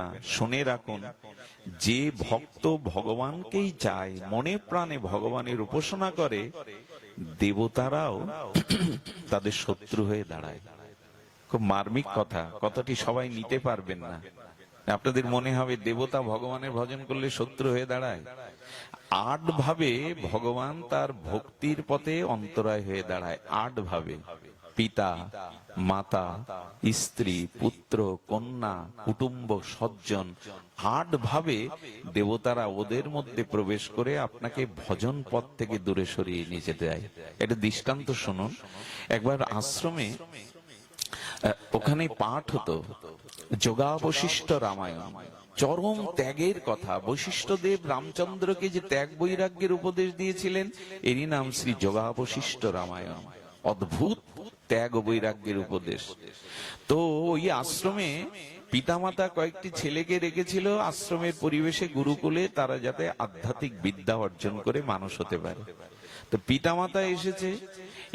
না শুনে রাখুন যে ভক্ত ভগবানকেই চায় মনে প্রাণে ভগবানের উপাসনা করে দেবতারাও তাদের শত্রু হয়ে দাঁড়ায়। খুব মার্মিক কথা কথাটি সবাই নিতে পারবেন না। আপনাদের মনে হবে দেবতা ভগবানের ভজন করলে শত্রু হয়ে দাঁড়ায়। আট ভাবে ভগবান তার ভক্তির পথে অন্তরায় হয়ে দাঁড়ায় আট ভাবে পিতা মাতা, স্ত্রী, পুত্র, কন্যা, কুটুম্ব, সজ্জন আট ভাবে দেবতারা ওদের মধ্যে প্রবেশ করে আপনাকে ভজন পথ থেকে দূরে সরিয়ে নিয়ে যেতে দেয়। এটা দৃষ্টান্ত শুনুন। একবার আশ্রমে ওখানে পাঠ হতো, যোগাবশিষ্ট রামায়ণ। চরম ত্যাগের কথা। বৈশিষ্ট্যদেব রামচন্দ্রকে যে ত্যাগ বৈরাগ্যের উপদেশ দিয়েছিলেন, এরই নাম শ্রী যোগাবশিষ্ট রামায়ণ। অদ্ভুত ত্যাগ বৈরাগ্যের উপদেশ। তো ওই আশ্রমে পিতামাতা কয়েকটি ছেলেকে রেখেছিল, আশ্রমের পরিবেশে গুরুকুলে তারা যাতে আধ্যাত্মিক বিদ্যা অর্জন করে মানুষ হতে পারে। তো পিতামাতা এসেছে,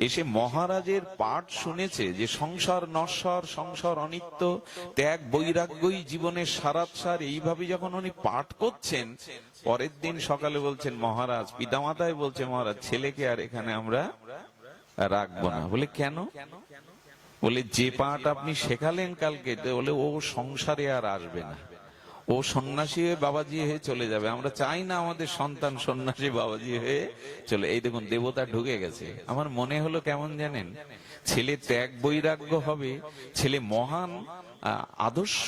এসে মহারাজের পাঠ শুনেছে যে সংসার নশ্বর, সংসার অনিত্য, ত্যাগ বৈরাগ্যই জীবনের সারাৎসার। এইভাবে যখন উনি পাঠ করছেন, পরের দিন সকালে বলছেন, মহারাজ, পিতামাতাই বলছে, মহারাজ, ছেলেকে আর এখানে আমরা রাখব না। বলে, কেন? বলে, যে পাঠ আপনি শেখালেন কালকে বলে ও সংসারে আর আসবে না। ও সন্ন্যাসী হয়ে বাবাজি হয়ে চলে যাবে। আমরা চাই না আমাদের সন্তান সন্ন্যাসী বাবাজি হয়ে চলে। এই দেখুন, দেবতা ঢুকে গেছে। আমার মনে হলো কেমন জানেন? ছেলে ত্যাগ বৈরাগ্য হবে। ছেলে মহান আদর্শ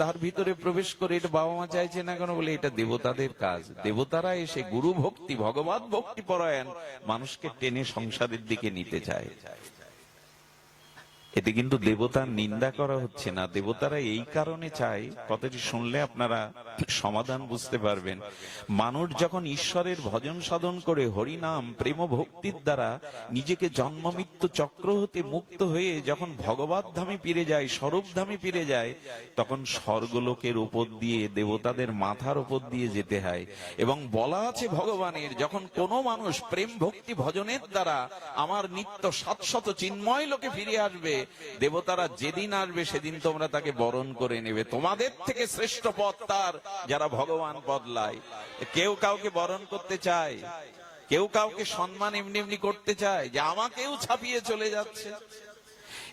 তার ভিতরে প্রবেশ করে এটা বাবা মা চাইছে না কেন বলে এটা দেবতাদের কাজ। দেবতারা এসে গুরু ভক্তি, ভগবত ভক্তি পরায়ণ মানুষকে টেনে সংসারের দিকে নিতে চায়। এতে কিন্তু দেবতার নিন্দা করা হচ্ছে না। দেবতারা এই কারণে চায়, কথাটি শুনলে আপনারা সমাধান বুঝতে পারবেন। মানুষ যখন ঈশ্বরের ভজন সাধন করে হরিনাম, প্রেম ভক্তির দ্বারা নিজেকে জন্ম মৃত্যু চক্র হতে মুক্ত হয়ে যখন ভগবত ধামে ফিরে যায়, স্বরূপ ধামে ফিরে যায়, তখন স্বর্গলোকের উপর দিয়ে, দেবতাদের মাথার উপর দিয়ে যেতে হয়। এবং বলা আছে ভগবানের, যখন কোনো মানুষ প্রেম ভক্তি ভজনের দ্বারা আমার নিত্য সাতশত চিন্ময় লোকে ফিরে আসবে দেবতারা যেদিন আসবে, সেদিন তোমরা তাকে বরণ করে নেবে। তোমাদের থেকে শ্রেষ্ঠ পথ তার, যারা ভগবান বদলায়। কেউ কাউকে বরণ করতে চায়, কেউ কাউকে সম্মান এমনি এমনি করতে চায়, যে আমাকেও ছাপিয়ে চলে যাচ্ছে।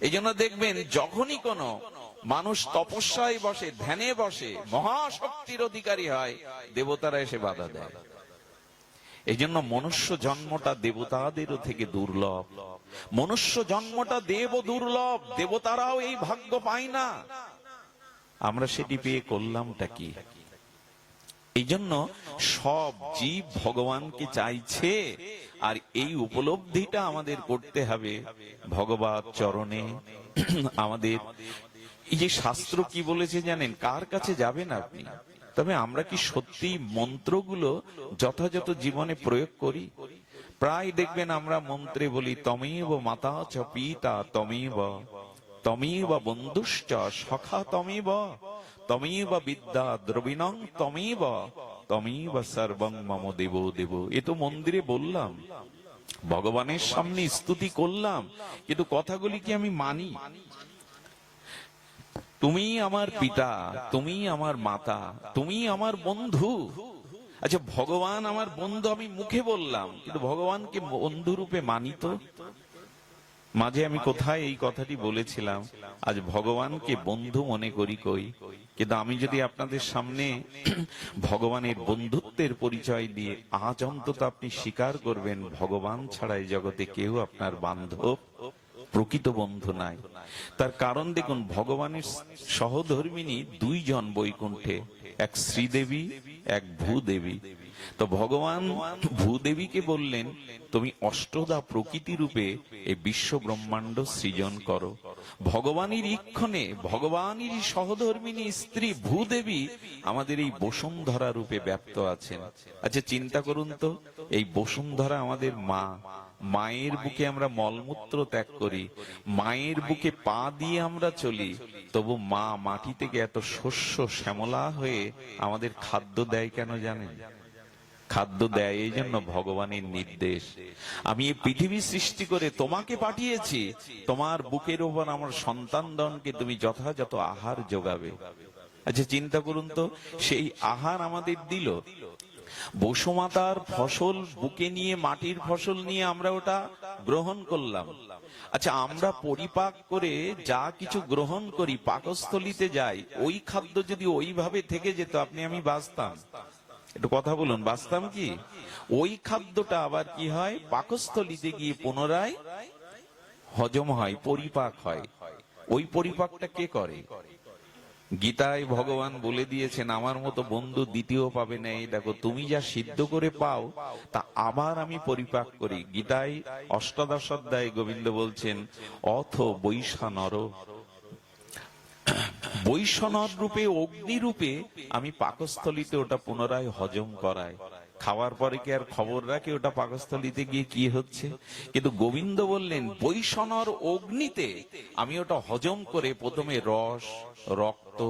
এই জন্য দেখবেন, যখনই কোনো মানুষ তপস্যায় বসে, ধ্যানে বসে, মহাশক্তির অধিকারী হয়, দেবতারা এসে বাধা দেয়। এই জন্য মনুষ্য জন্মটা দেবতাদেরও থেকে দুর্লভ। মনুষ্য জন্মটা দেব দুর্লভ, দেবতারাও এই ভাগ্য পায় না। আমরা সেটি পেয়ে করলামটা কি? এই জন্য সব জীব ভগবানকে চাইছে, আর এই উপলব্ধিটা আমাদের করতে হবে। ভগবত চরণে আমাদের। এই যে শাস্ত্র কি বলেছে জানেন? কার কাছে যাবেন আপনি? তবে আমরা কি সত্যি মন্ত্রগুলো যথাযথ জীবনে প্রয়োগ করি? প্রায় দেখবেন আমরা মন্ত্রে বলি, তমেব মাতা চ পিতা তমেব তমেব বন্ধুশ্চ সখা তমেব তমেব বিদ্যা দ্রবিণং তমেব তমেব সর্বং মম দেব দেব। এ তো মন্দিরে বললাম, ভগবানের সামনে স্তুতি করলাম, কিন্তু কথাগুলি কি আমি মানি? তুমি আমার পিতা, তুমি আমার মাতা, তুমি আমার বন্ধু আচ্ছা ভগবান আমার বন্ধু আমি মুখে বললাম, কিন্তু ভগবানকে বন্ধু রূপে মানি তো? মাঝে আমি কোথায় এই কথাটি বলেছিলাম, আজ ভগবানকে বন্ধু মনে করি কই? কিন্তু আমি যদি আপনাদের সামনে ভগবানের বন্ধুত্বের পরিচয় দিয়ে আজ অন্তত আপনি স্বীকার করবেন, ভগবান ছাড়া এই জগতে কেউ আপনার বান্ধব, প্রকৃত বন্ধু নাই। তার কারণ দেখুন, ভগবানের সহধর্মিনী দুইজন বৈকুণ্ঠে, এক শ্রীদেবী এক ভূদেবী। তো ভগবান ভূদেবীকে বললেন, তুমি অষ্টদা প্রকৃতি রূপে এই বিশ্ব ব্রহ্মাণ্ড সৃজন করো। ভগবানের ইক্ষণে ভগবানের সহধর্মিনী স্ত্রী ভূদেবী আমাদের এই বসুন্ধরা রূপে ব্যপ্ত আছেন। আচ্ছা চিন্তা করুন তো, এই বসুন্ধরা আমাদের মা মায়ের বুকে আমরা মলমূত্র ত্যাগ করি, মায়ের বুকে পা দিয়ে আমরা চলি, তবু মা মাটি থেকে এত শস্য শ্যামলা হয়ে আমাদের খাদ্য দেয় কেন জানেন? খাদ্য দেয় এই জন্য ভগবানের নির্দেশ। আমি এই পৃথিবী সৃষ্টি করে তোমাকে পাঠিয়েছি, তোমার বুকের ওপর আমার সন্তানদনকে তুমি যথাযথ আহার যোগাবে। আচ্ছা চিন্তা করুন তো, সেই আহার আমাদের দিল বসুমাতার ফসল বুকে নিয়ে, মাটির ফসল নিয়ে আমরা ওটা গ্রহণ করলাম। আচ্ছা আমরা পরিপাক করে যা কিছু গ্রহণ করি, পাকস্থলিতে যাই, ওই খাদ্য যদি ওইভাবে থেকে যেত, আপনি, আমি বাঁচতাম। একটু কথা বলুন, বাঁচতাম কি? ওই খাদ্যটা আবার কি হয়? পাকস্থলিতে গিয়ে পুনরায় হজম হয়, পরিপাক হয়। ওই পরিপাকটা কে করে? গীতায় ভগবান বলে দিয়েছেন, আমার মতো বন্ধু দ্বিতীয় পাবে না। এই দেখো, তুমি যা সিদ্ধ করে পাও, তা আবার আমি পরিপাক করি। গীতায় অষ্টাদশ অধ্যায় গোবিন্দ বলছেন, অথ বৈশানর বৈষ্ণব রূপে অগ্নি রূপে আমি পাকস্থলিতে ওটা পুনরায় হজম করাই। খাওয়ার পরে কি আর খবর রাখে? ওটা পাকস্থলিতে গিয়ে কি হচ্ছে? কিন্তু গোবিন্দ বললেন, বৈষণর অগ্নিতে আমি ওটা হজম করে প্রথমে রস, রক্ত,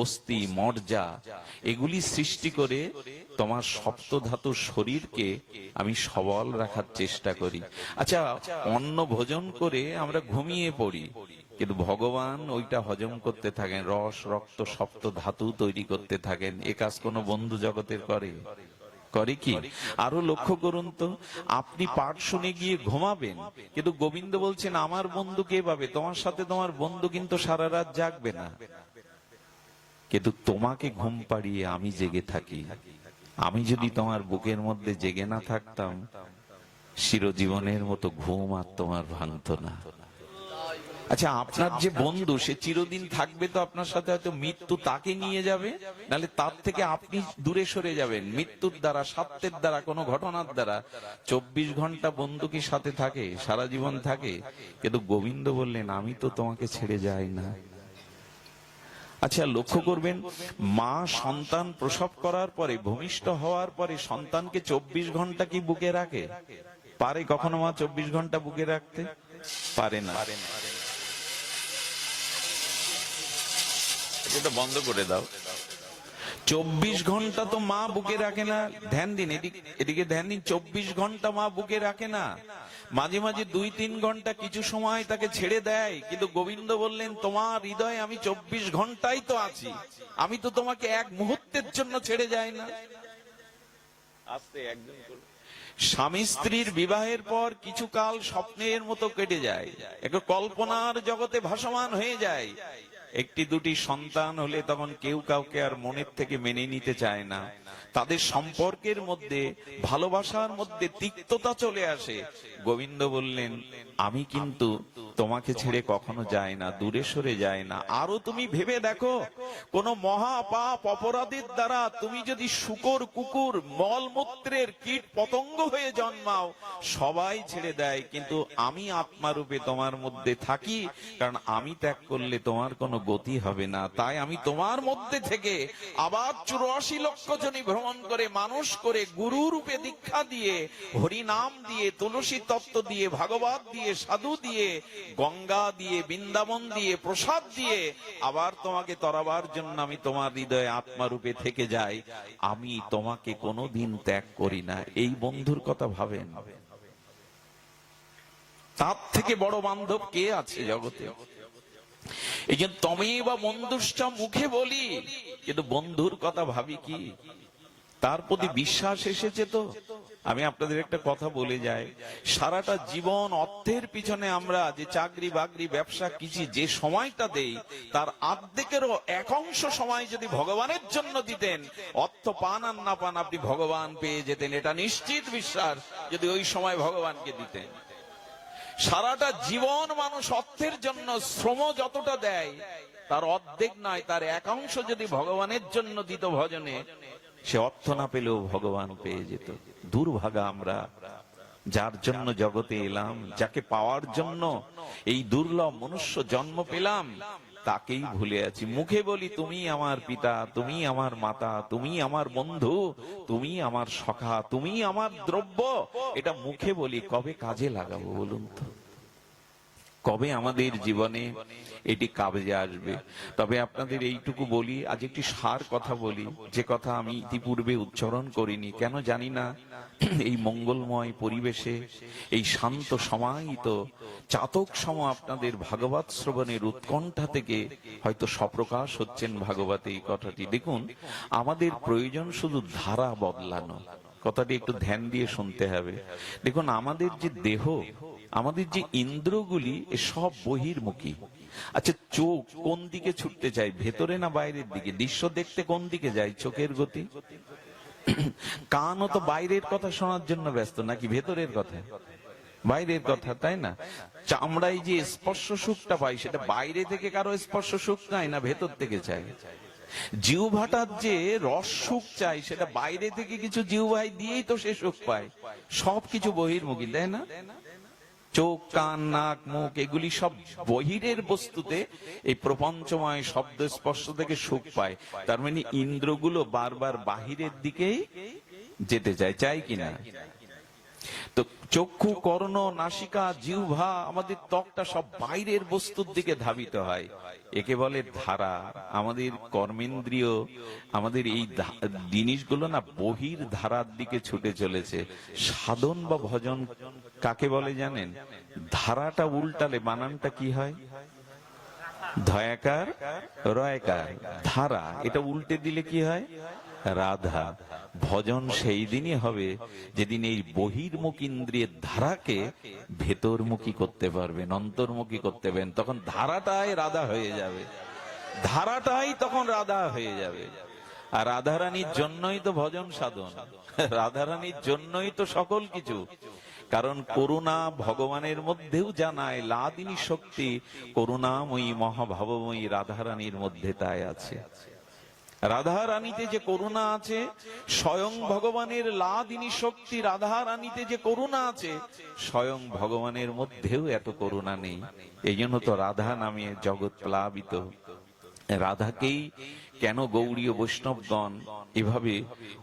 অস্থি, মর্যা এগুলি সৃষ্টি করে তোমার সপ্ত ধাতুর শরীরকে আমি সবল রাখার চেষ্টা করি। আচ্ছা অন্ন ভোজন করে আমরা ঘুমিয়ে পড়ি, কিন্তু ভগবান ওইটা হজম করতে থাকেন, রস, রক্ত সপ্ত ধাতু তৈরি করতে থাকেন। এ কাজ কোনো বন্ধু জগতের করে? করে কি? আরও লক্ষ্য করুন তো, আপনি পাঠ শুনে গিয়ে ঘুমাবেন, কিন্তু গোবিন্দ বলছেন, আমার বন্ধু কে পাবে? তোমার সাথে তোমার বন্ধু কিন্তু সারা রাত জাগবে না। কিন্তু তোমাকে ঘুম পাড়িয়ে আমি জেগে থাকি। আমি যদি তোমার বুকের মধ্যে জেগে না থাকতাম, চিরজীবনের মতো ঘুম আর তোমার ভাঙতো না। আচ্ছা আপনার যে বন্ধু, সে চিরদিন থাকবে তো আপনার সাথে, হয়তো মৃত্যু তাকে নিয়ে যাবে? নাহলে তার থেকে আপনি দূরে সরে যাবেন। মৃত্যুর দ্বারা, সত্যের দ্বারা, কোনো ঘটনার দ্বারা। চব্বিশ ঘণ্টা বন্ধু কি সাথে থাকে? সারা জীবন থাকে? কিন্তু গোবিন্দ বললেন, আমি তো তোমাকে ছেড়ে যাই না। আচ্ছা লক্ষ্য করবেন, মা সন্তান প্রসব করার পরে, ভূমিষ্ঠ হওয়ার পরে, সন্তানকে চব্বিশ ঘণ্টা কি বুকে রাখে? পারে কখনো মা চব্বিশ ঘণ্টা বুকে রাখতে? পারে না। এটা বন্ধ করে দাও। চব্বিশ ঘণ্টা তো মা বুকে রাখে না। ধ্যান দিন এদিকে এদিকে ধ্যান দিন চব্বিশ ঘণ্টা মা বুকে রাখে না। মাঝে মাঝে দুই তিন ঘণ্টা কিছু সময় তাকে ছেড়ে দেয় কিন্তু গোবিন্দ বললেন তোমার হৃদয়ে আমি চব্বিশ ঘন্টাই তো আছি। আমি তো তোমাকে এক মুহূর্তের জন্য ছেড়ে যাই না। আস্তে একজন স্বামী স্ত্রীর বিবাহের পর কিছু কাল স্বপ্নের মতো কেটে যায়। একটা কল্পনার জগতে ভাসমান হয়ে যায়। একটি দুটি সন্তান হলে তখন কেউ কাউকে আর মনের থেকে মেনে নিতে চায় না। তাদের সম্পর্কের মধ্যে, ভালোবাসার মধ্যে তিক্ততা চলে আসে। গোবিন্দ বললেন আমি কিন্তু তোমাকে ছেড়ে কখনো যায় না, দূরে সরে যায় না। আরও তুমি ভেবে দেখো, কোন মহা পাপ অপরাধের দ্বারা তুমি যদি শুকর, কুকুর, মলমূত্রের কীট পতঙ্গ হয়ে জন্মাও, সবাই ছেড়ে দেয়। কিন্তু আমি আত্মারূপে তোমার মধ্যে থাকি, কারণ আমি ত্যাগ করলে তোমার কোনো গতি হবে না। তাই আমি তোমার মধ্যে থেকে আবার চুরাশি লক্ষ জনই ভ্রমণ করে, মানুষ করে গুরু রূপে দীক্ষা দিয়ে হরিনাম দিয়ে, তুলসী তত্ত্ব দিয়ে, ভাগবত দিয়ে সাধু দিয়ে গঙ্গা দিয়ে বৃন্দাবন দিয়ে প্রসাদ দিয়ে আবার তোমাকে তরাবার জন্য আমি তোমার হৃদয়ে আত্মারূপে থেকে যাই। আমি তোমাকে কোনোদিন ত্যাগ করি না। এই বন্ধুর কথা ভাবেন? তার থেকে বড় বান্ধব কে আছে জগতে? এই যে তুমি বা বন্ধুষ্ঠা মুখে বলি কিন্তু বন্ধুর কথা ভাবি কি? তার প্রতি বিশ্বাস এসেছে তো? আমি আপনাদের একটা কথা বলে যাই। সারাটা জীবন অর্থের পিছনে আমরা যে চাকরি বাকরি, ব্যবসা কিছু, যে সময়টা দেই, তার আর্ধেকেরও এক অংশ সময় যদি ভগবানের জন্য দিতেন, অর্থ পান আর না পান আপনি ভগবান পেয়ে যেতেন, এটা নিশ্চিত বিশ্বাস যদি ওই সময় ভগবানকে দিতেন। সারাটা জীবন মানুষ অর্থের জন্য শ্রম যতটা দেয়, তার অর্ধেক নয়, তার একাংশ যদি ভগবানের জন্য দিত ভজনে সে অর্থ না পেলেও ভগবান পেয়ে যেত। দুর্ভাগা আমরা, যার জন্য জগতে এলাম, যাকে পাওয়ার জন্য এই দুর্লভ মনুষ্য জন্ম পেলাম, তাকেই ভুলে আছি। মুখে বলি, তুমি আমার পিতা, তুমি আমার মাতা, তুমি আমার বন্ধু, তুমি আমার সখা, তুমি আমার দ্রব্য। এটা মুখে বলি, কবে কাজে লাগাবো বলুন তো? কবে আমাদের জীবনে এটি কাজে আসবে? তবে আপনাদের এইটুকু বলি, আজ একটি সার কথা বলি, যে কথা আমি ইতিপূর্বে উচ্চারণ করিনি। কেন জানি না, এই মঙ্গলময় পরিবেশে, এই শান্ত সমাহিত, চাতক সম আপনাদের ভাগবত শ্রবণের উৎকণ্ঠা থেকে হয়তো সপ্রকাশ হচ্ছেন ভাগবত এই কথাটি। দেখুন, আমাদের প্রয়োজন শুধু ধারা বদলানো। কথাটি একটু ধ্যান দিয়ে শুনতে হবে। দেখুন, আমাদের যে দেহ আমাদের যে ইন্দ্রগুলি সব বহির্মুখী। আচ্ছা চোখ কোন দিকে ছুটতে চায়, ভেতরে না বাইরের দিকে? দৃশ্য দেখতে কোন দিকে যায় চোখের গতি? কানও তো বাইরের কথা শোনার জন্য ব্যস্ত, নাকি ভেতরের কথা? বাইরের কথা, তাই না? চামড়ায় যে স্পর্শ সুখটা পাই সেটা বাইরে থেকে কারও স্পর্শ সুখ নাই, না ভেতর থেকে চাই জিউভাটার যে রস সুখ চাই সেটা বাইরে থেকে কিছু জিউভাই দিয়েই তো সে সুখ পায়। সবকিছু বহির্মুখী, তাই না? চোখ, কান, নাক, মুখ, এগুলি সব বহিরের বস্তুতে এই প্রপঞ্চময় শব্দ স্পর্শ থেকে সুখ পায়। তার মানে ইন্দ্রগুলো বারবার বাহিরের দিকেই যেতে চায় চাই কিনা? তো চক্ষু, কর্ণ, নাসিকা, জিহ্বা আমাদের ত্বকটা সব বাইরের বস্তুর দিকে ধাবিত হয়। একে বলে ধারা। আমাদের কর্মেন্দ্রীয়, আমাদের এই জিনিসগুলো না বহির ধারার দিকে ছুটে চলেছে। সাধন বা ভজন কাকে বলে জানেন? ধারাটা উল্টালে বানানটা কি হয়? ধয়াকার, রয়কার। ধারা, এটা উল্টে দিলে কি হয়? রাধা। ভজন সেই দিনই হবে যেদিন এই বহির্মুখ ইন্দ্রিয়ের ধারাকে ভেতরমুখী করতে পারবেন, অন্তর্মুখী করতে পারবেন। তখন ধারাটাই রাধা হয়ে যাবে। ধারাটাই তখন রাধা হয়ে যাবে। আর রাধারানীর জন্যই তো ভজন সাধন। রাধারানীর জন্যই তো সকল কিছু। কারণ করুণা ভগবানের মধ্যেও জানায় লাদিনী শক্তি করুণাময়ী, মহাভাবময়ী রাধারানীর মধ্যে তাই আছে। রাধা রানীতে যে করুণা আছে, স্বয়ং ভগবানের লাদিনী শক্তি রাধা রানীতে যে করুণা আছে, স্বয়ং ভগবানের মধ্যেও এত করুণা নেই। এই জন্য তো রাধা নামে জগৎ প্লাবিত। রাধাকেই কেন গৌরীয় বৈষ্ণবগণ এভাবে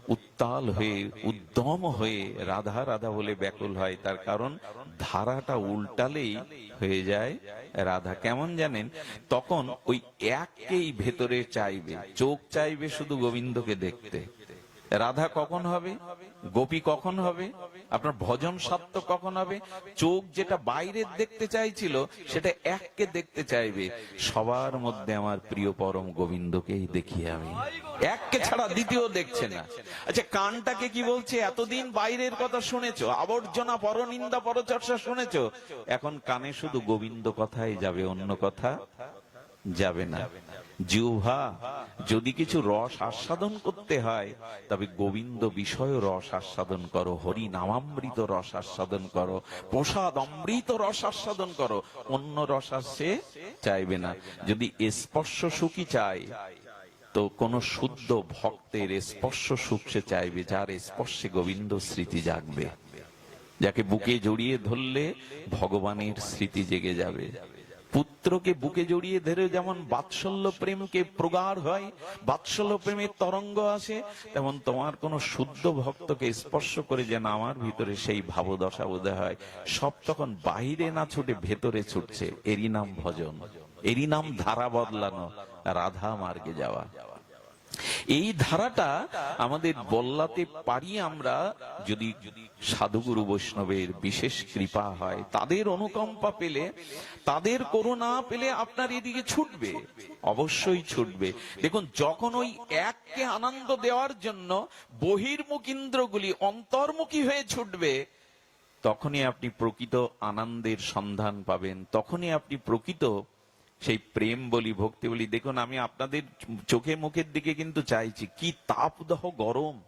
উত্তাল হয়ে, উদ্যম হয়ে রাধা রাধা বলে ব্যাকুল হয়? তার কারণ ধারাটা উল্টালেই হয়ে যায়। রাধা কেমন জানেন? তখন ওই এককেই ভেতরে চাইবে, চোখ চাইবে শুধু গোবিন্দকে দেখতে। রাধা কখন হবে? গোপী কখন হবে? আপনার ভজন সত্য কখন হবে? চোখ যেটা বাইরের দেখতে চাইছিল, সেটা এককে দেখতে চাইবে। সবার মধ্যে আমার প্রিয় পরম গোবিন্দকেই দেখি আমি। এককে ছাড়া দ্বিতীয় দেখছে না। আচ্ছা কানটাকে কি বলছে? এতদিন বাইরের কথা শুনেছো? আবর্জনা, পরনিন্দা, পরচর্চা শুনেছো? এখন কানে শুধু গোবিন্দ কথাই যাবে, অন্য কথা যাবে না। জিহ্বা, যদি কিছু রস আস্বাদন করতে হয়, তবে গোবিন্দ বিষয় রস আস্বাদন করো হরি নামামৃত রস আস্বাদন করো, প্রসাদ অমৃত রস আস্বাদন করো, অন্য রস আসছে চাইবে না। যদি স্পর্শ সুখী চায়, তো কোন শুদ্ধ ভক্তের স্পর্শ সুখ সে চাইবে, যার স্পর্শে গোবিন্দ স্মৃতি জাগবে। যাকে বুকে জড়িয়ে ধরলে ভগবানের স্মৃতি জেগে যাবে। পুত্রকে বুকে জড়িয়ে ধরে যেমন বাৎসল্য প্রেমকে প্রগাঢ় হয়, বাৎসল্য প্রেমের তরঙ্গ আসে, তেমন তোমার কোন শুদ্ধ ভক্তকে স্পর্শ করে যেন আমার ভিতরে সেই ভাবদশা বোধ হয়। সব তখন বাহিরে না ছুটে ভেতরে ছুটছে। এরই নাম ভজন। এরই নাম ধারা বদলানো। রাধা মার্গে যাওয়া। এই ধারাটা আমাদের বল্লাতে পারি আমরা যদি সাধুগুরু বৈষ্ণবের বিশেষ কৃপা হয়, তাদের অনুকম্পা পেলে, তাদের করুণা পেলে আপনার এদিকে ছুটবে, অবশ্যই ছুটবে। দেখুন, যখন ওই এককে আনন্দ দেওয়ার জন্য বহির্মুখ ইন্দ্রগুলি অন্তর্মুখী হয়ে ছুটবে, তখনই আপনি প্রকৃত আনন্দের সন্ধান পাবেন, তখনই আপনি প্রকৃত সেই প্রেম বলি, ভক্তি বলি, দেখুন, আমি আপনাদের চোখে মুখের দিকে কিন্তু চাইছি। কি তাপদাহ গরম।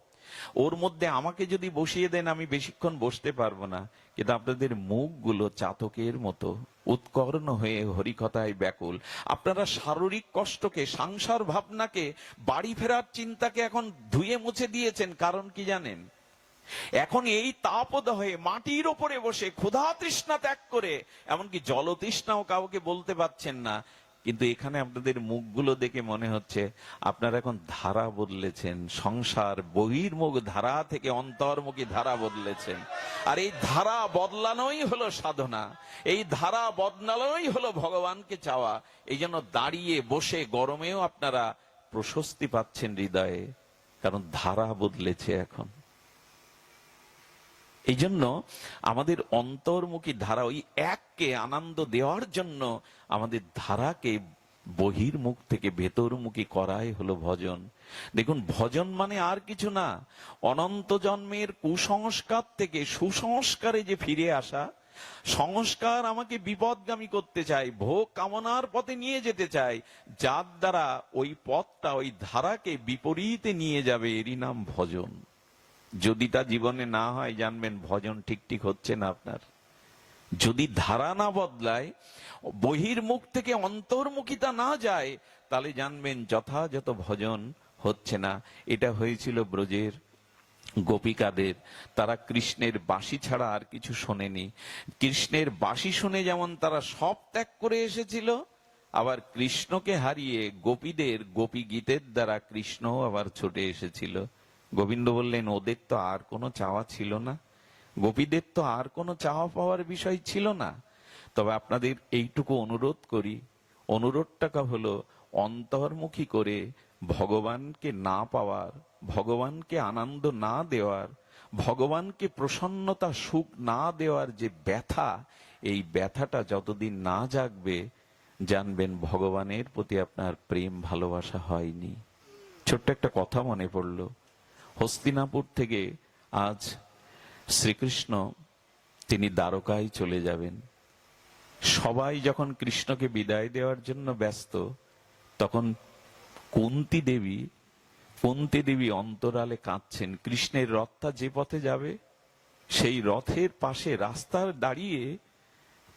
ওর মধ্যে আমাকে যদি বসিয়ে দেন, আমি বেশিক্ষণ বসতে পারব না। কিন্তু আপনাদের মুখগুলো চাতকের মতো, উৎকর্ণ হয়ে হরিকথায় ব্যাকুল। আপনারা শারীরিক কষ্টকে, সংসার ভাবনাকে, বাড়ি ফেরার চিন্তাকে এখন ধুয়ে মুছে দিয়েছেন, কারণ কি জানেন? এখন এই তাপদহে মাটির ওপরে বসে ক্ষুধা তৃষ্ণা ত্যাগ করে, এমনকি জল তৃষ্ণাও কাউকে বলতে পারছেন না। কিন্তু এখানে আপনাদের মুখগুলো দেখে মনে হচ্ছে, আপনারা এখন ধারা বদলেছেন, সংসার বহির্মুখ ধারা থেকে অন্তর্মুখী ধারা বদলেছেন। আর এই ধারা বদলানোই হলো সাধনা, এই ধারা বদলানোই হলো ভগবানকে চাওয়া। এই জন্য দাঁড়িয়ে বসে গরমেও আপনারা প্রশস্তি পাচ্ছেন হৃদয়ে, কারণ ধারা বদলেছে এখন। এই জন্য আমাদের অন্তর্মুখী ধারা ওই এককে আনন্দ দেওয়ার জন্য আমাদের ধারাকে বহির্মুখ থেকে ভেতরমুখী করাই হলো ভজন। দেখুন, ভজন মানে আর কিছু না। অনন্ত জন্মের কুসংস্কার থেকে সুসংস্কারে যে ফিরে আসা, সংস্কার আমাকে বিপদগামী করতে চাই ভোগ কামনার পথে নিয়ে যেতে চাই যার দ্বারা ওই পথটা, ওই ধারাকে বিপরীতে নিয়ে যাবে এরই নাম ভজন। যদি তা জীবনে না হয়, জানবেন ভজন ঠিক ঠিক হচ্ছে না আপনার। যদি ধারা না বদলায়, বহির্মুখ থেকে অন্তর্মুখিতা না যায়, তাহলে জানবেন যথাযথ ভজন হচ্ছে না। এটা হয়েছিল ব্রজের গোপিকাদের। তারা কৃষ্ণের বাঁশি ছাড়া আর কিছু শোনেনি। কৃষ্ণের বাঁশি শুনে যেমন তারা সব ত্যাগ করে এসেছিল, আবার কৃষ্ণকে হারিয়ে গোপীদের গোপী গীতের দ্বারা কৃষ্ণ আবার ছুটে এসেছিল। গোবিন্দ বললেন, ওদের তো আর কোনো চাওয়া ছিল না। গোপীদের তো আর কোনো চাওয়া পাওয়ার বিষয় ছিল না। তবে আপনাদের এইটুকু অনুরোধ করি। অনুরোধটাকা হলো, অন্তর্মুখী করে ভগবানকে না পাওয়ার, ভগবানকে আনন্দ না দেওয়ার, ভগবানকে প্রসন্নতা, সুখ না দেওয়ার যে ব্যথা, এই ব্যথাটা যতদিন না জাগবে, জানবেন ভগবানের প্রতি আপনার প্রেম ভালোবাসা হয়নি। ছোট্ট একটা কথা মনে পড়ল। হস্তিনাপুর থেকে আজ শ্রীকৃষ্ণ তিনি দ্বারকায় চলে যাবেন। সবাই যখন কৃষ্ণকে বিদায় দেওয়ার জন্য ব্যস্ত, তখন কুন্তি দেবী কুন্তি দেবী অন্তরালে কাঁদছেন। কৃষ্ণের রথটা যে পথে যাবে, সেই রথের পাশে রাস্তার দাঁড়িয়ে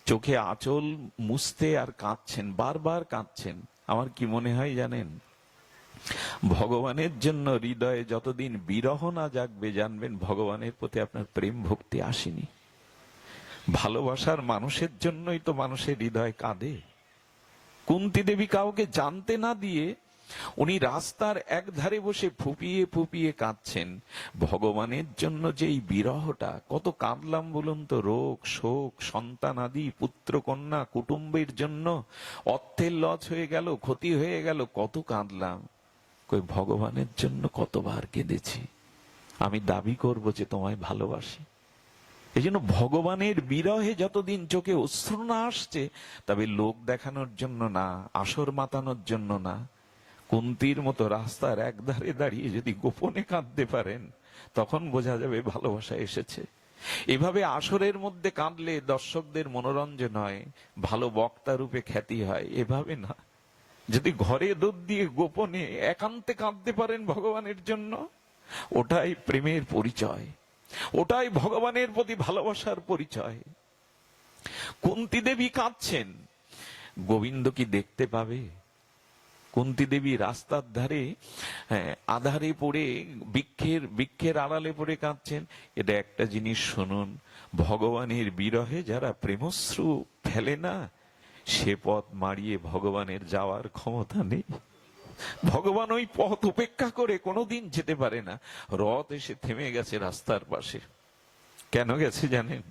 চোখে আঁচল মুছতে আর কাঁদছেন, বারবার কাঁদছেন। আমার কি মনে হয় জানেন? ভগবানের জন্য হৃদয়ে যতদিন বিরহ না জাগবে, জানবেন ভগবানের প্রতি আপনার প্রেম ভক্তি আসেনি। ভালোবাসার মানুষের জন্যই তো মানুষের হৃদয় কাঁদে। কুন্তি দেবী কাউকে জানতে না দিয়ে উনি রাস্তার এক ধারে বসে ফুপিয়ে ফুপিয়ে কাঁদছেন। ভগবানের জন্য যে এই বিরহটা, কত কাঁদলাম বলুন তো, রোগ, শোক, সন্তান আদি, পুত্র, কন্যা, কুটুম্বের জন্য অর্থের লজ হয়ে গেল, ক্ষতি হয়ে গেল, কত কাঁদলাম। কই, ভগবানের জন্য কতবার কেঁদেছি? আমি দাবি করব যে তোমায় ভালোবাসি। এই জন্য ভগবানের বিরহে যতদিন চোখে অশ্রু না আসছে, তবে লোক দেখানোর জন্য না, আসর মাতানোর জন্য না। কুন্তির মতো রাস্তার একধারে দাঁড়িয়ে যদি গোপনে কাঁদতে পারেন, তখন বোঝা যাবে ভালোবাসা এসেছে। এভাবে আসরের মধ্যে কাঁদলে দর্শকদের মনোরঞ্জন হয়, ভালো বক্তা রূপে খ্যাতি হয়, এভাবে না। যদি ঘরে দুধ দিয়ে গোপনে একান্তে কাঁদতে পারেন ভগবানের জন্য ওটাই প্রেমের পরিচয়। ওটাই ভগবানের প্রতি ভালোবাসার পরিচয়। কুন্তি দেবী কাঁদছেন। গোবিন্দ কি দেখতে পাবে? কুন্তি দেবী রাস্তার ধারে হ্যাঁ, আধারে পড়ে বৃক্ষের বৃক্ষের আড়ালে পড়ে কাঁদছেন। এটা একটা জিনিস শুনুন ভগবানের বিরহে যারা প্রেমশ্রু ফেলে না সে পথ মারিয়ে ভগবানের যাওয়ার ক্ষমতা নেই। ভগবান ওই পথ উপেক্ষা করে কোনোদিন যেতে পারে না। রথ এসে থেমে গেছে রাস্তার পাশে। কেন গেছে জানেন?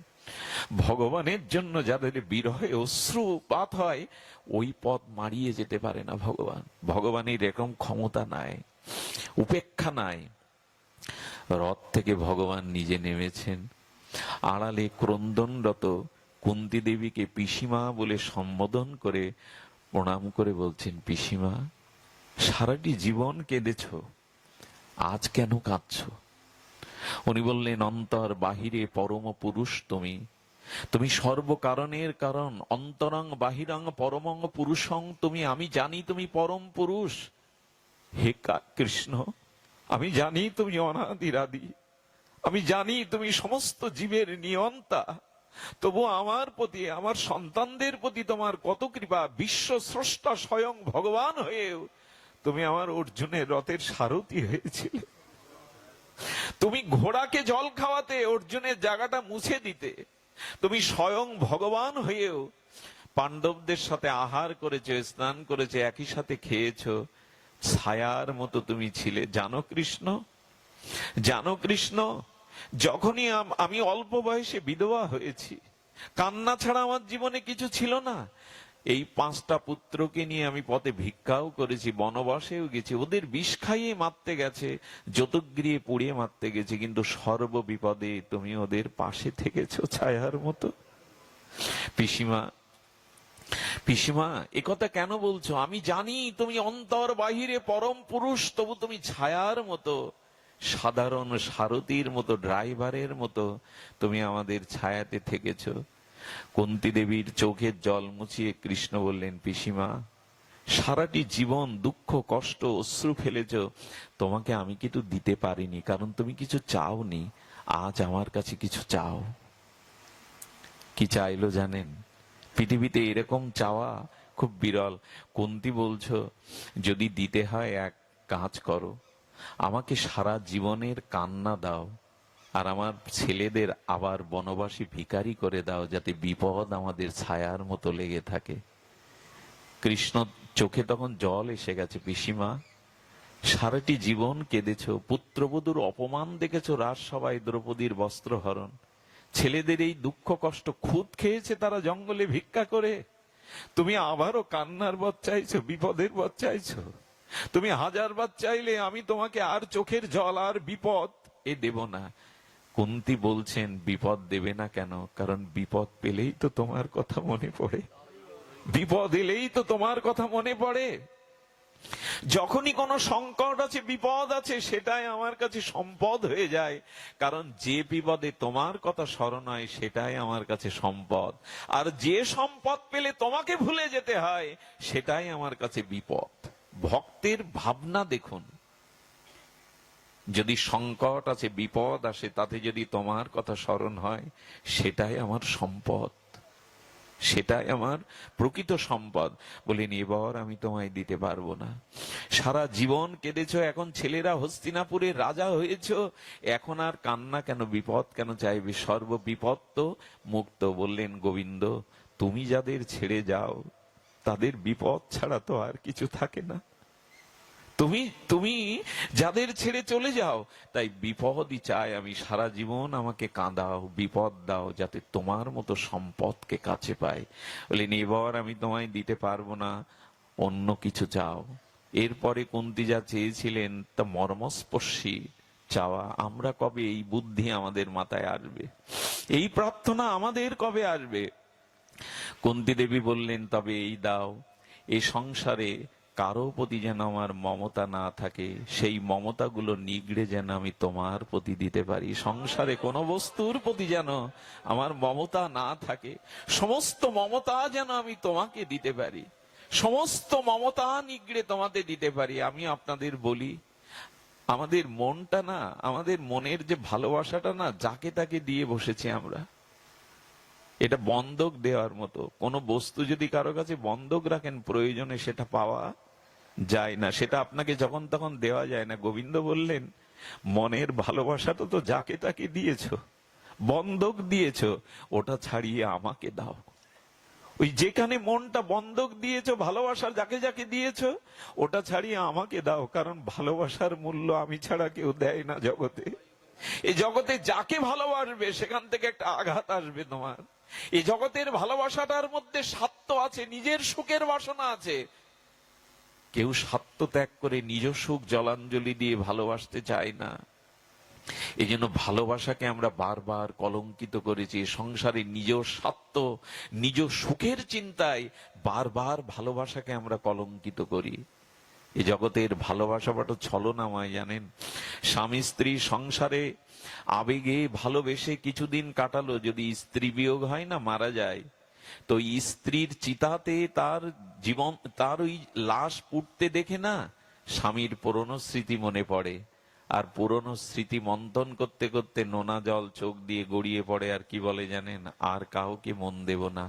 ভগবানের জন্য যাদের বিরহে অশ্রুপাত হয়, ওই পথ মারিয়ে যেতে পারে না ভগবান। ভগবানের এরকম ক্ষমতা নাই, উপেক্ষা নাই। রথ থেকে ভগবান নিজে নেমেছেন। আড়ালে ক্রন্দনরত কুন্তি দেবীকে পিসিমা বলে সম্বোধন করে, প্রণাম করে বলছেন, পিসিমা, সারাটি জীবন কেঁদেছ, আজ কেন কাঁদছ? উনি বললেন, অন্তর বাহিরে পরম পুরুষ তুমি। তুমি সর্বকারণের কারণ, অন্তরং বাহিরং পরমং পুরুষং তুমি। আমি জানি তুমি পরম পুরুষ। হে কৃষ্ণ, আমি জানি তুমি অনাদিরাদি। আমি জানি তুমি সমস্ত জীবের নিয়ন্তা। তবু আমার প্রতি, আমার সন্তানদের প্রতি তোমার কত কৃপা বিশ্ব স্রষ্টা স্বয়ং ভগবান হয়েও তুমি আমার অর্জুনের রথের সারথি হয়েছিলে। তুমি ঘোড়াকে জল খাওয়াতে, অর্জুনের জায়গাটা মুছে দিতে, তুমি স্বয়ং ভগবান হয়েও পাণ্ডবদের সাথে আহার করেছে, স্নান করেছে, একই সাথে খেয়েছো। ছায়ার মতো তুমি ছিলে। জানো কৃষ্ণ? জানো কৃষ্ণ? যখনই আমি অল্প বয়সে বিধবা হয়েছি, কান্না ছাড়া আমার জীবনে কিছু ছিল না। এই পাঁচটা পুত্রকে নিয়ে আমি পথে ভিক্ষাও করেছি, বনবাসেও গেছি। ওদের বিষ খাইয়ে মারতে গেছে যতগৃহে পুড়িয়ে মারতে গেছে, কিন্তু সর্ব বিপদে তুমি ওদের পাশে থেকেছো ছায়ার মতো। পিসিমা পিসিমা একথা কেন বলছো? আমি জানি তুমি অন্তর বাহিরে পরম পুরুষ, তবু তুমি ছায়ার মতো। সাধারণ সারথীর মতো, ড্রাইভারের মতো তুমি আমাদের ছায়াতে থেকেছ। কুন্তি দেবীর চোখের জল মুছিয়ে কৃষ্ণ বললেন, পিসিমা, সারাটি জীবন দুঃখ, কষ্ট, অশ্রু ফেলেছ। তোমাকে আমি কিছু দিতে পারিনি, কারণ তুমি কিছু চাওনি। আজ আমার কাছে কিছু চাও। কি চাইলো জানেন? পৃথিবীতে এরকম চাওয়া খুব বিরল। কুন্তি বলছো, যদি দিতে হয় এক কাজ করো। আমাকে সারা জীবনের কান্না দাও, আর আমার ছেলেদের আবার বনবাসী ভিখারি করে দাও যাতে বিপদ আমাদের ছায়ার মতো লেগে থাকে। কৃষ্ণ চোখে তখন জল এসে গেছে, পিসিমা, সারাটি জীবন কেঁদেছ, পুত্রবধূর অপমান দেখেছ, রাজসভায় দ্রৌপদীর বস্ত্রহরণ। ছেলেদের এই দুঃখ কষ্ট খুদ খেয়েছে তারা জঙ্গলে ভিক্ষা করে। তুমি আবারও কান্নার বধ চাইছো, বিপদের বধ চাইছো? তুমি হাজার বার চাইলে আমি তোমাকে আর চোখের জল আর বিপদ এ দেব না। কুন্তি বলছেন, বিপদ দেবে না কেন? কারণ বিপদ পেলেই তো তোমার কথা মনে পড়ে। বিপদ এলেই তো তোমার কথা মনে পড়ে। যখনই কোনো সংকট আছে, বিপদ আছে, সেটাই আমার কাছে সম্পদ হয়ে যায়। কারণ যে বিপদে তোমার কথা স্মরণ হয়, সেটাই আমার কাছে সম্পদ। আর যে সম্পদ পেলে তোমাকে ভুলে যেতে হয়, সেটাই আমার কাছে বিপদ। ভক্তের ভাবনা দেখুন। যদি সংকট আছে বিপদ আসে, তাতে যদি তোমার কথা স্মরণ হয়, সেটাই আমার সম্পদ। সেটাই আমার প্রকৃত সম্পদ। বলেন এবার আমি তোমায় দিতে পারব না। সারা জীবন কেঁদেছ, এখন ছেলেরা হস্তিনাপুরে রাজা হয়েছ, এখন আর কান্না কেন, বিপদ কেন চাইবে? সর্ব বিপদ তো মুক্ত বললেন গোবিন্দ, তুমি যাদের ছেড়ে যাও তাদের বিপদ ছাড়া তো আর কিছু থাকে না। তুমি তুমি যাদের ছেড়ে চলে যাও, তাই বিপদই চাই আমি সারা জীবন আমাকে কাঁদাও, বিপদ দাও যাতে তোমার মতো সম্পদকে কাছে পাই। বলেন এবার আমি তোমায় দিতে পারব না, অন্য কিছু চাও। এরপরে কুন্তি যা চেয়েছিলেন, তা মর্মস্পর্শী চাওয়া আমরা কবে? এই বুদ্ধি আমাদের মাথায় আসবে। এই প্রার্থনা আমাদের কবে আসবে? কুন্তি দেবী বললেন, তবে এই দাও এ সংসারে কারও প্রতি যেন আমার মমতা না থাকে, সেই মমতাগুলো নিগড়ে যেন আমি তোমার প্রতি দিতে পারি। সংসারে কোনো বস্তুর প্রতি যেন আমার মমতা না থাকে, সমস্ত মমতা যেন আমি তোমাকে দিতে পারি, সমস্ত মমতা নিগড়ে তোমাকে দিতে পারি। আমি আপনাদের বলি, আমাদের মনটা না, আমাদের মনের যে ভালোবাসাটা না, যাকে তাকে দিয়ে বসেছি আমরা। এটা বন্ধক দেওয়ার মতো। কোনো বস্তু যদি কারও কাছে বন্ধক রাখেন, প্রয়োজনে সেটা পাওয়া যায় না। সেটা আপনাকে যখন তখন দেওয়া যায় না। গোবিন্দ বললেন, মনের ভালোবাসা তো তো যাকে তাকে দিয়েছ, বন্ধক দিয়েছ, ওটা ছাড়িয়ে আমাকে দাও। ওই যেখানে মনটা বন্ধক দিয়েছ ভালোবাসার যাকে যাকে দিয়েছ, ওটা ছাড়িয়ে আমাকে দাও। কারণ ভালোবাসার মূল্য আমি ছাড়া কেউ দেয় না জগতে। এই জগতে যাকে ভালোবাসবে, সেখান থেকে একটা আঘাত আসবে তোমার। এই জগতের ভালোবাসাটার মধ্যে স্বার্থ আছে, নিজের সুখের বাসনা আছে। কেউ স্বার্থ ত্যাগ করে নিজ সুখ জলাঞ্জলি দিয়ে ভালোবাসতে চায় না। এই জন্য ভালোবাসাকে আমরা বারবার কলঙ্কিত করেছি সংসারে নিজ স্বার্থ, নিজ সুখের চিন্তায় বারবার ভালোবাসাকে আমরা কলঙ্কিত করি। এই জগতের ভালোবাসা বাটো ছলনাময় জানেন। স্বামী স্ত্রী সংসারে আবেগে ভালোবেসে কিছুদিন কাটালো, যদি স্ত্রী বিয়োগ হয় না মারা যায়। তো স্ত্রীর চিতাতে তার জীবন, তার ওই লাশ পুড়তে দেখে না স্বামীর পুরনো স্মৃতি মনে পড়ে। আর পুরনো স্মৃতি মন্থন করতে করতে নোনা জল চোখ দিয়ে গড়িয়ে পড়ে, আর কি বলে জানেন? আর কাউকে মন দেব না।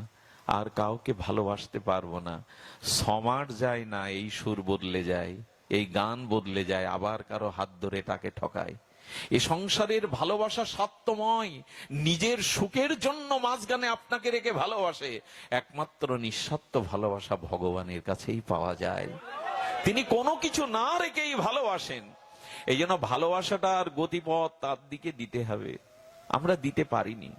আর কাউকে ভালোবাসতে পারব না। সমার যায় না, এই সুর বদলে যায়, এই গান বদলে যায়, আবার কারও হাত ধরে তাকে ঠকায়। এ সংসারের ভালোবাসা সত্যময়, নিজের সুখের জন্য মাঝখানে আপনাকে রেখে ভালোবাসে। একমাত্র নিঃস্বার্থ ভালোবাসা ভগবানের কাছেই পাওয়া যায়। তিনি কোনো কিছু না রেখেই ভালোবাসেন। এই জন্য ভালোবাসাটার গতিপথ তার দিকে দিতে হবে। আমরা দিতে পারিনি।